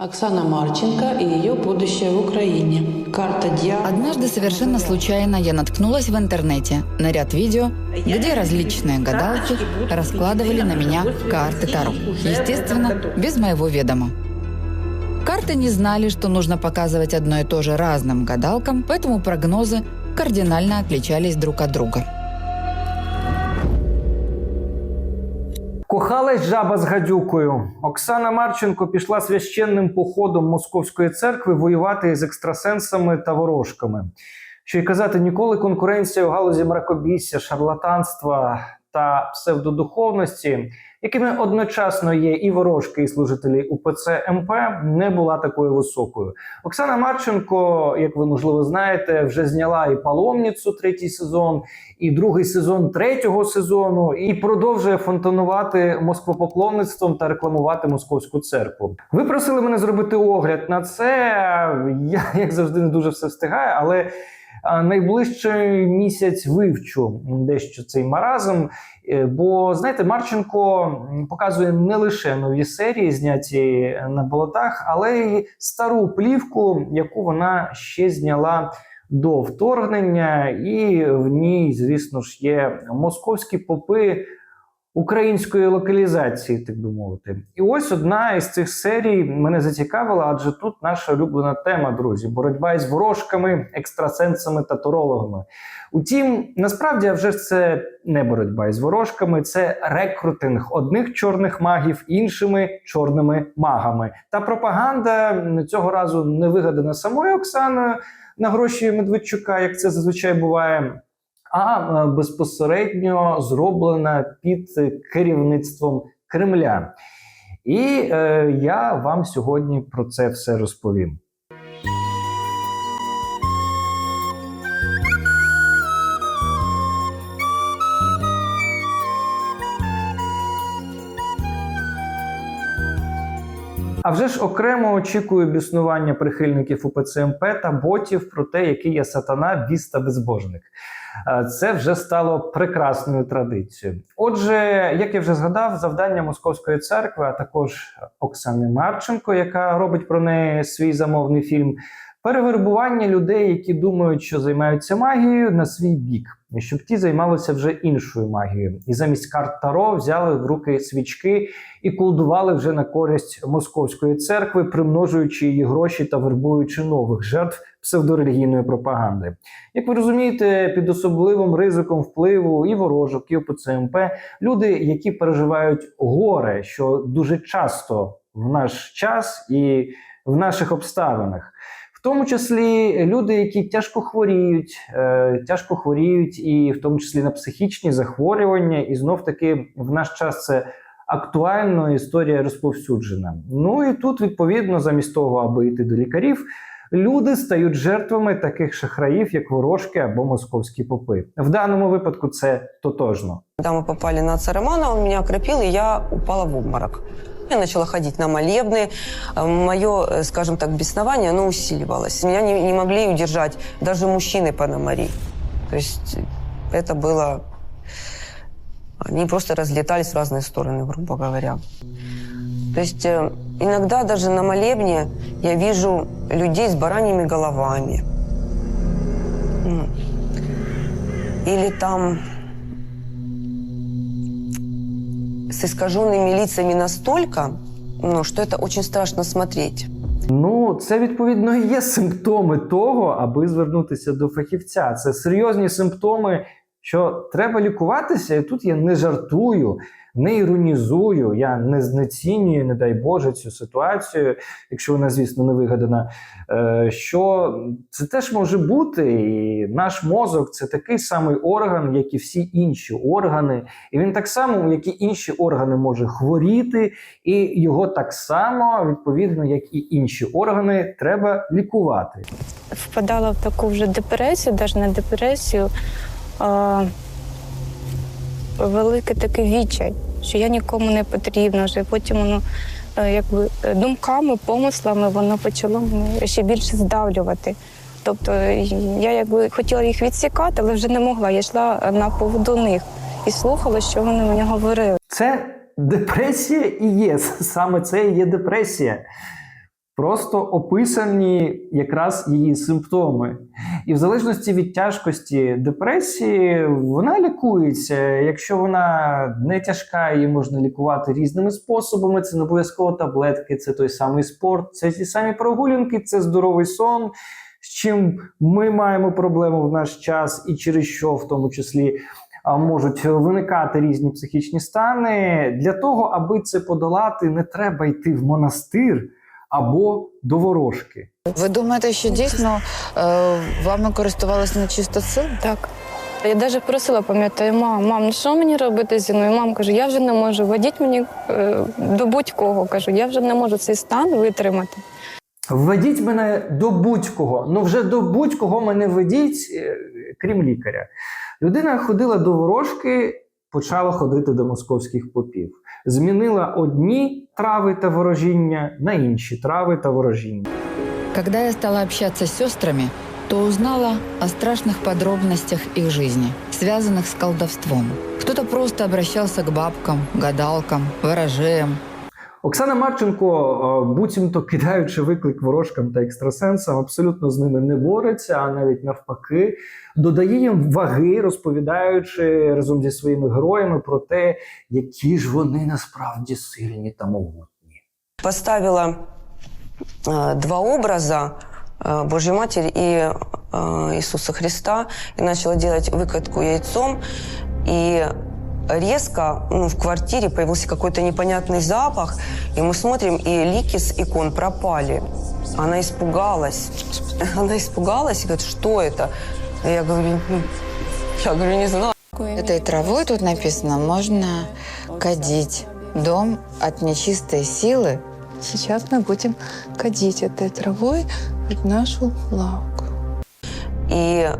Оксана Марченко и ее будущее в Украине. Карта дьявола. Однажды совершенно случайно я наткнулась в интернете на ряд видео, где различные гадалки раскладывали на меня карты Таро. Естественно, без моего ведома. Карты не знали, что нужно показывать одно и то же разным гадалкам, поэтому прогнозы кардинально отличались друг от друга. Кохалась жаба з гадюкою. Оксана Марченко пішла священним походом Московської церкви воювати з екстрасенсами та ворожками. Що й казати, ніколи конкуренція у галузі мракобісся, шарлатанства та псевдодуховності, якими одночасно є і ворожки, і служителі УПЦ МП, не була такою високою. Оксана Марченко, як ви можливо знаєте, вже зняла і паломницю третій сезон, і другий сезон третього сезону, і продовжує фонтанувати москвопоклонництвом та рекламувати московську церкву. Ви просили мене зробити огляд на це. Я як завжди не дуже все встигаю, але. Найближчий місяць вивчу дещо цей маразм, Е, бо знаєте, Марченко показує не лише нові серії, зняті на болотах, але й стару плівку, яку вона ще зняла до вторгнення, і в ній, звісно ж, є московські попи української локалізації, так би мовити. І ось одна із цих серій мене зацікавила, адже тут наша улюблена тема, друзі: боротьба із ворожками, екстрасенсами та турологами. Утім, насправді а вже це не боротьба із ворожками, це рекрутинг одних чорних магів іншими чорними магами. Та пропаганда цього разу не вигадана самою Оксаною на гроші Медведчука, як це зазвичай буває. А е, безпосередньо зроблена під керівництвом Кремля. І е, я вам сьогодні про це все розповім. А вже ж окремо очікую біснування прихильників УПЦ МП та ботів про те, який є сатана, біс та безбожник. Е, Це вже стало прекрасною традицією. Отже, як я вже згадав, завдання Московської церкви, а також Оксани Марченко, яка робить про неї свій замовний фільм, перевербування людей, які думають, що займаються магією, на свій бік, щоб ті займалися вже іншою магією. І замість карт Таро взяли в руки свічки і колдували вже на користь московської церкви, примножуючи її гроші та вербуючи нових жертв псевдорелігійної пропаганди. Як ви розумієте, під особливим ризиком впливу і ворожок, і ОПЦМП люди, які переживають горе, що дуже часто в наш час і в наших обставинах. В тому числі люди, які тяжко хворіють, е, тяжко хворіють, і в тому числі на психічні захворювання, і знов таки в наш час це актуально, історія розповсюджена. Ну і тут, відповідно, замість того, аби йти до лікарів, люди стають жертвами таких шахраїв, як ворожки або московські попи. В даному випадку це тотожно. Когда мы попали на Романа, он меня окропил, и я упала в обморок. Я начала ходить на молебны. Мое, скажем так, беснование, оно усиливалось. Меня не, не могли удержать даже мужчины Пономари. То есть это было... Они просто разлетались в разные стороны, грубо говоря. То есть э, иногда даже на молебне я вижу людей с бараньими головами. Или там с искаженными лицами настолько, ну, что это очень страшно смотреть. Ну, це відповідно є симптоми того, аби звернутися до фахівця. Це серйозні симптоми, що треба лікуватися, і тут я не жартую, не іронізую, я не знецінюю, не дай Боже, цю ситуацію, якщо вона, звісно, не вигадана. Е, Що це теж може бути, і наш мозок це такий самий орган, як і всі інші органи. І він так само, як і інші органи, може хворіти, і його так само, відповідно, як і інші органи, треба лікувати. впадала в таку вже депресію, навіть не депресію, а великий такий відчай, що я нікому не потрібна вже. Потім воно е, якби е, думками, помислами воно почало мене ще більше здавлювати. Тобто я якби хотіла їх відсікати, але вже не могла. Я йшла на поводу них і слухала, що вони мені говорили. Це депресія і є. Саме це і є депресія. Просто описані якраз її симптоми. І в залежності від тяжкості депресії вона лікується. Якщо вона не тяжка, її можна лікувати різними способами. Це не обов'язково таблетки, це той самий спорт, це ті самі прогулянки, це здоровий сон. З чим ми маємо проблему в наш час, і через що в тому числі можуть виникати різні психічні стани. Для того, аби це подолати, не треба йти в монастир або до ворожки. Ви думаєте, що дійсно е, вами користувалися нечисто сил? Так. Я навіть просила, пам'ятаю, мам, мам, ну що мені робити зі мною? Мам каже, я вже не можу, водіть мені е, до будь-кого. Кажу, я вже не можу цей стан витримати. Введіть мене до будь-кого. Ну вже до будь-кого мене ведіть, е, крім лікаря. Людина ходила до ворожки, почала ходити до московських попів. Змінила одні трави та ворожіння на інші трави та ворожіння. Когда я стала общаться с сестрами, то узнала о страшных подробностях их жизни, связанных с колдовством. Кто-то просто обращался к бабкам, гадалкам, ворожеям, Оксана Марченко, е, буцімто кидаючи виклик ворожкам та екстрасенсам, абсолютно з ними не бореться, а навіть навпаки, додає їм ваги, розповідаючи разом зі своїми героями про те, які ж вони насправді сильні та могутні. Поставила э, два образа э, Божьей Матери и э, Иисуса Христа и начала делать выкатку яйцом. И Резко ну, в квартире появился какой-то непонятный запах, и мы смотрим, и лики с икон пропали. Она испугалась. Она испугалась и говорит, что это? И я говорю, «Ну, я говорю, не знаю. Этой травой тут написано, можно кадить дом от нечистой силы. Сейчас мы будем кадить этой травой в нашу лавку. И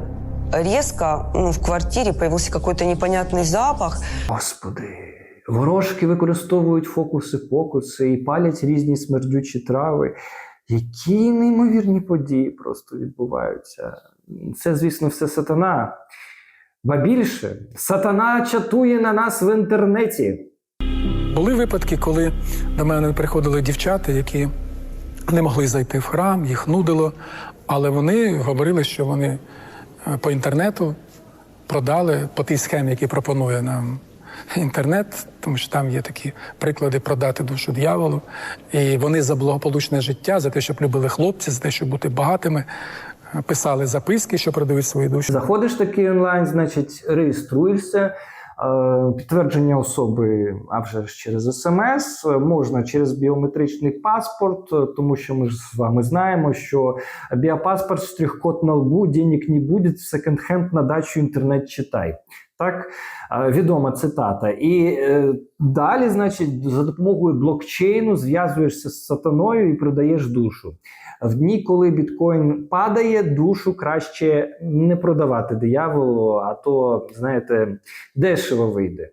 резко ну, в квартире появился какой-то непонятный запах. Господи, ворожки використовують фокуси-покуси і палять різні смердючі трави. Які неймовірні події просто відбуваються. Це, звісно, все сатана. Ба більше, сатана чатує на нас в інтернеті. Були випадки, коли до мене приходили дівчата, які не могли зайти в храм, їх нудило, але вони говорили, що вони по інтернету продали по тій схемі, які пропонує нам інтернет, тому що там є такі приклади продати душу дьяволу. І вони за благополучне життя, за те, щоб любили хлопці, за те, щоб бути багатими, е, писали записки, що продають свої душі. Заходиш такий онлайн, значить, реєструєшся. Е, Підтвердження особи, а вже ж через смс, можна через біометричний паспорт, е, тому що ми ж з вами знаємо, що біопаспорт, штрих-код на лбу, денег не буде, секонд-хенд на дачу інтернет читай. Так, Е, відома цитата. І е, далі, значить, за допомогою блокчейну зв'язуєшся з сатаною і продаєш душу. В дні, коли біткоін падає, душу краще не продавати дияволу, а то, знаєте, дешево вийде.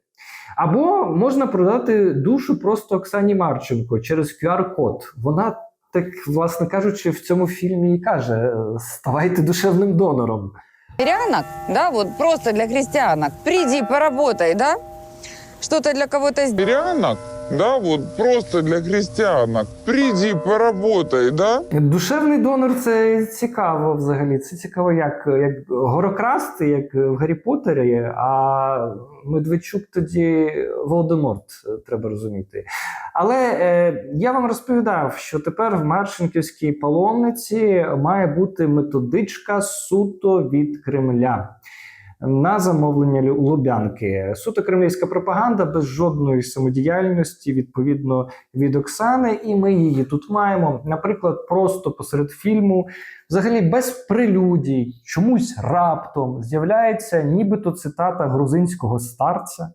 Або можна продати душу просто Оксані Марченко через QR-код. Вона, так, власне кажучи, в цьому фільмі і каже: ставайте душевним донором. Христианок, да, вот просто для христианок. Приди, поработай, да? Что-то для кого-то сделай. Да, вот просто для христианок. Приди, поработай, да? Душевний донор це цікаво взагалі. Це цікаво, як, як горокрасти, як в Гаррі Поттері, а Медведчук тоді Володиморт, е, треба розуміти. Але е, я вам розповідав, що тепер в Маршинківській паломниці має бути методичка суто від Кремля. На замовлення Лубянки. Суто кремлівська пропаганда без жодної самодіяльності, відповідно від Оксани, і ми її тут маємо. Наприклад, просто посеред фільму, взагалі без прелюдій, чомусь раптом з'являється нібито цитата грузинського старця.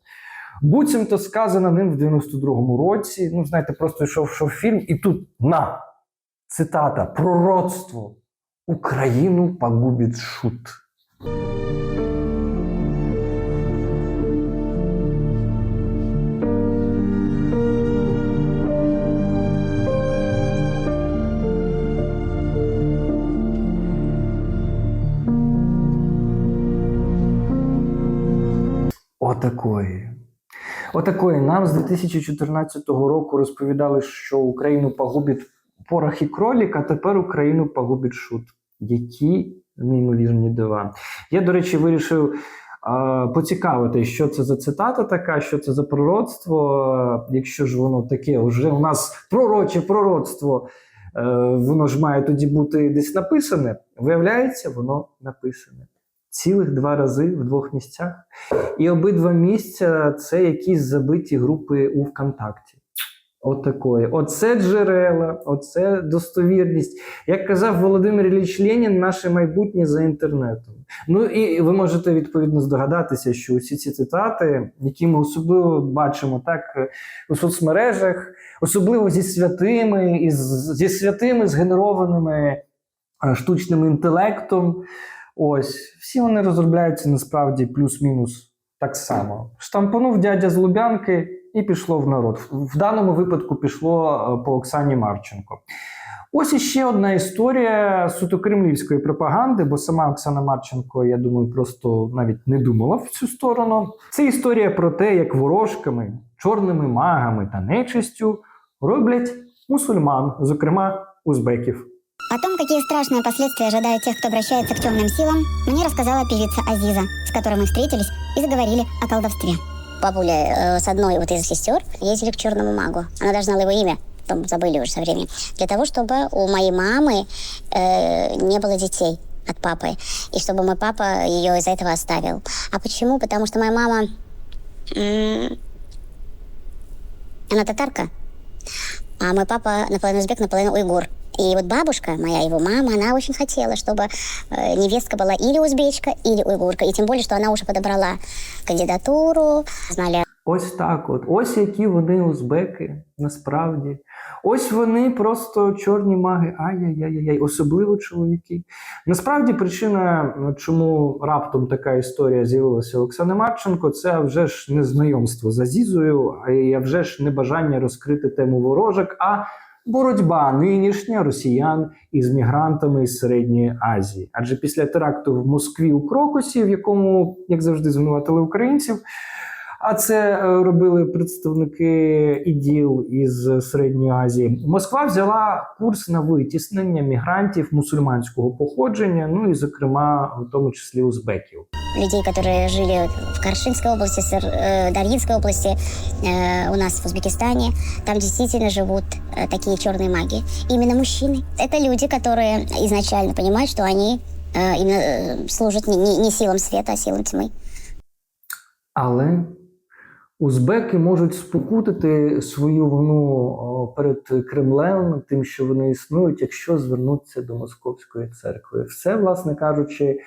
Буцімто сказана ним в 92-му році. Ну, знаєте, просто йшов, йшов фільм, і тут на цитата пророцтво Україну погубить шут. Отакої. Отакої. Нам з 2014 року розповідали, що Україну погубить порох і кролік, а тепер Україну погубить шут. Які неймовірні дива. Я, до речі, вирішив а, поцікавити, що це за цитата така, що це за пророцтво. Якщо ж воно таке, вже у нас пророче пророцтво, е, воно ж має тоді бути десь написане. Виявляється, воно написане. Цілих два рази в двох місцях. І обидва місця це якісь забиті групи у ВКонтакті. От. Оце джерела, оце достовірність. Як казав Володимир Ілліч Ленін, наше майбутнє за інтернетом. Ну і ви можете відповідно здогадатися, що усі ці цитати, які ми особливо бачимо так у соцмережах, особливо зі святими, із, зі святими згенерованими штучним інтелектом. Ось всі вони розробляються насправді плюс-мінус так само. Штампанув дядя з Лубянки і пішло в народ. В даному випадку пішло е, по Оксані Марченко. Ось іще одна історія суто кремлівської пропаганди, бо сама Оксана Марченко, я думаю, просто навіть не думала в цю сторону. Це історія про те, як ворожками, чорними магами та нечистю роблять мусульман, зокрема узбеків. Том, какие страшные последствия ожидают тех, кто обращается к темным силам, мне рассказала певица Азиза, с которой мы встретились и заговорили о колдовстве. Бабуля э, с одной вот из сестер ездили к черному магу. Она даже знала его имя, потом забыли уже со временем. Для того, чтобы у моей мамы э, не было детей от папы. И чтобы мой папа ее из-за этого оставил. А почему? Потому что моя мама... она татарка, а мой папа наполовину узбек, наполовину уйгур. И вот бабушка моя, его мама, она очень хотела, чтобы э, невестка была или узбечка, или уйгурка. И тем более, что она уже подобрала кандидатуру, знали Ось так от. Ось які вони узбеки, насправді. Ось вони просто чорні маги. Ай-яй-яй-яй, особливо чоловіки. Насправді, причина, чому раптом така історія з'явилася у Оксани Марченко, це вже ж не знайомство з Азізою, а вже ж не бажання розкрити тему ворожок, а боротьба нинішня росіян із мігрантами із Середньої Азії. Адже після теракту в Москві у Крокусі, в якому, як завжди, звинуватили українців. А це е, робили представники іділ із Середньої Азії. Москва взяла курс на витіснення мігрантів мусульманського походження, ну і зокрема, в тому числі узбеків людей, которые жили в Каршинской области, Сыр- э, Дарьинской области, э, у нас в Узбекистане. Там действительно живут э, такие черные маги. Именно мужчины. Это люди, которые изначально понимают, что они э, именно э, служат не, не- не силам света, а силам тьмы. Але узбеки можуть спокутити свою вину о, перед Кремлем, тим, що вони існують, якщо звернуться до Московської церкви. Все, власне кажучи,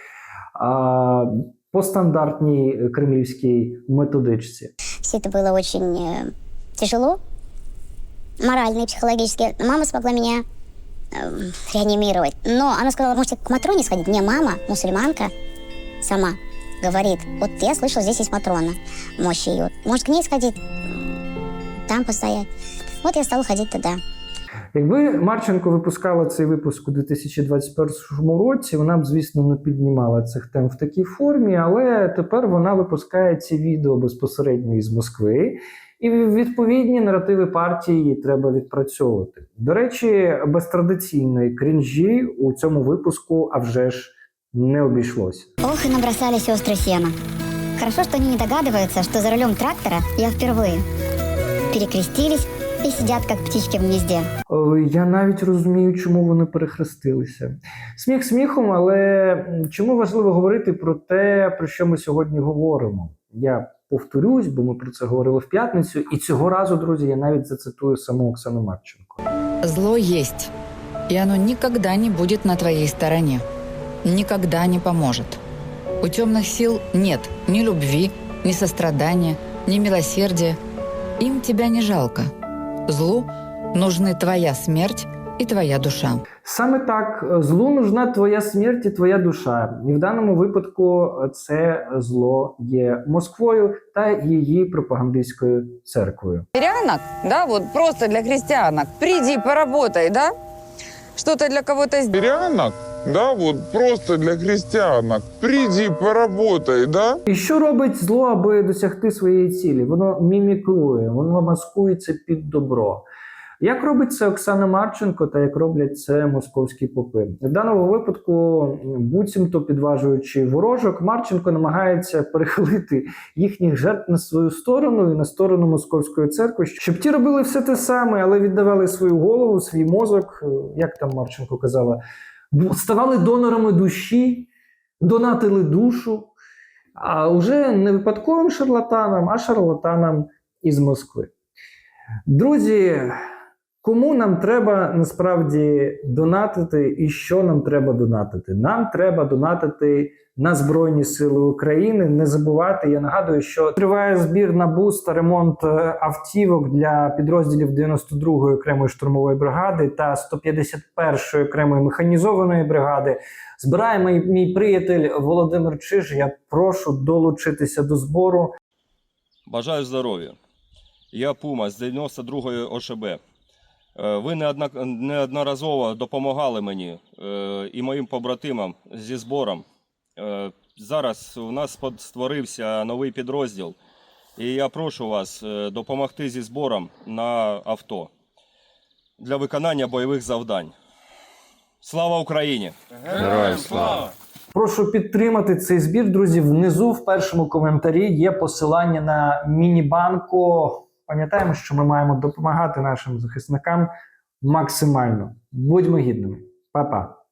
а, по стандартній кремлівській методичці. Все это было очень э, тяжело, морально и психологически. Мама смогла меня эм, реанимировать. Но она сказала, можете к Матроне сходить. Мне мама, мусульманка, сама говорит, вот я слышала, здесь есть Матрона, мощь ее. Может, к ней сходить, м, там постоять. Вот я стала ходить туда. Якби Марченко випускала цей випуск у 2021 році, вона б, звісно, не піднімала цих тем в такій формі, але тепер вона випускає ці відео безпосередньо із Москви. І відповідні наративи партії їй треба відпрацьовувати. До речі, без традиційної крінжі у цьому випуску, а вже ж не обійшлося. Ох, и набросали сестры сена. Хорошо, что они не догадываются, что за рулем трактора я впервые. Перекрестились и сидят, как птички в гнезде. Е, Я навіть розумію, чому вони перехрестилися. Сміх сміхом, але чому важливо говорити про те, про що ми сьогодні говоримо? Я повторюсь, бо ми про це говорили в п'ятницю, і цього разу, друзі, я навіть зацитую саму Оксану Марченко. Зло есть, и оно никогда не будет на твоей стороне. Никогда не поможет. У темных сил нет ни любви, ни сострадания, ни милосердия. Им тебя не жалко. Злу нужны твоя смерть и твоя душа. Саме так, е, злу нужна твоя смерть і твоя душа. І в даному випадку е, це зло є Москвою та її пропагандистською церквою. Христианок, да, вот просто для христианок. Приди, поработай, да? Что-то для кого-то сделай. Да, вот просто для христианок. Приди, поработай, да? І що робить зло, аби досягти своєї цілі? Воно мімікрує, воно маскується під добро. Як робить це Оксана Марченко та як роблять це московські попи? В даному випадку, буцімто підважуючи ворожок, Марченко намагається перехилити їхніх жертв на свою сторону і на сторону московської церкви, щоб ті робили все те саме, але віддавали свою голову, свій мозок, як там Марченко казала, ставали донорами душі, донатили душу, а вже не випадковим шарлатанам, а шарлатанам із Москви. Друзі, кому нам треба насправді донатити і що нам треба донатити? Нам треба донатити на Збройні Сили України. Не забувати, я нагадую, що триває збір на буст та ремонт е, автівок для підрозділів 92-ї окремої штурмової бригади та 151-ї окремої механізованої бригади. Збирає мій, мій приятель Володимир Чиж. Я прошу долучитися до збору. Бажаю здоров'я. Я Пума з 92-ї ОШБ. Е, Ви неодноразово допомагали мені е, і моїм побратимам зі збором. Е, Зараз у нас створився новий підрозділ, і я прошу вас допомогти зі збором на авто для виконання бойових завдань. Слава Україні! Героям слава! Прошу підтримати цей збір, друзі. Внизу в першому коментарі є посилання на міні-банку. Пам'ятаємо, що ми маємо допомагати нашим захисникам максимально. Будьмо гідними. Па-па.